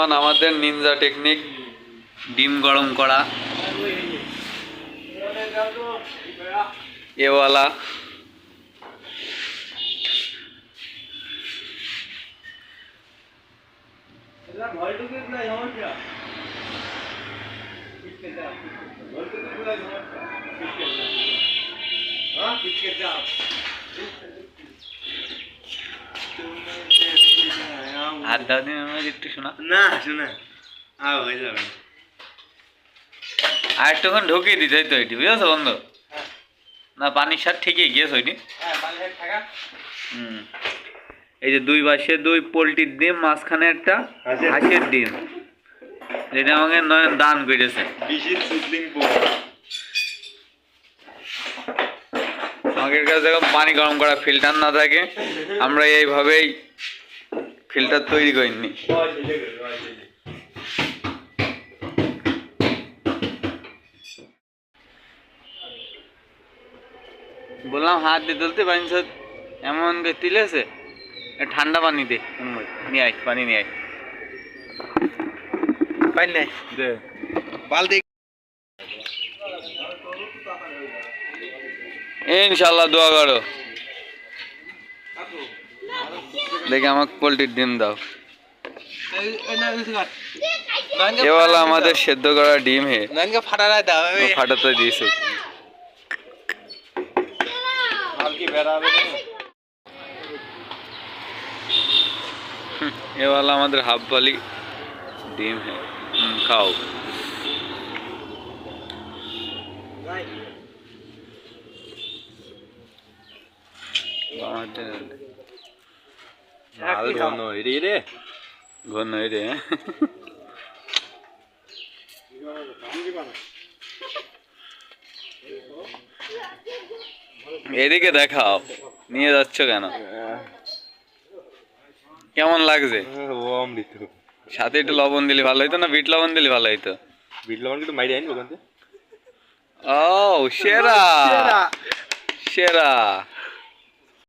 বর্তমান আমাদের Ninja technique ডিম গরম করা। এওয়ালা হাত দাও দিন আমাকে একটু শোনা। না শোনা। হয়ে যাবে। আর একটুক্ষণ ঢুকিয়ে দিতে তো এটি বুঝেছ বন্ধু? না পানির ঠিকই গিয়েছে ওইটি। হুম। এই যে দুই পাশে দুই পোলট্রির ডিম মাঝখানে একটা হাঁসের- ডিম। যেটা আমাকে নয়ন দান করেছে। আমাদের কাছে যখন পানি গরম করা ফিল্টার না থাকে। আমরা এইভাবেই ফিল্টার তৈরি করিনি। বললাম হাত দিয়ে তুলতে পারিস এমন করে তুলেছে। ঠান্ডা পানি দে নিয়ে আয় পানি নিয়ে আয়। পাই নাই দে। বালতি। ইনশাল্লাহ দোয়া করো। দেখি আমাকে পোলট্রির ডিম দাও। এবার আমাদের সেদ্ধ করা ডিম হে। ফাটাতে দিয়েছে। এবার আমাদের হাফ বালি ডিম হে। খাও। আমাদের মাল ঘন রে রে ঘন এদিকে দেখাও নিয়ে যাচ্ছ কেন? কেমন লাগছে? অমৃত সাথে একটু লবণ দিলে ভালো হইতো না? বিট লবণ দিলে ভালো হইতো? বিট লবণ কিন্তু মাইরে আইন ওখান থেকে? ও সেরা! সেরা!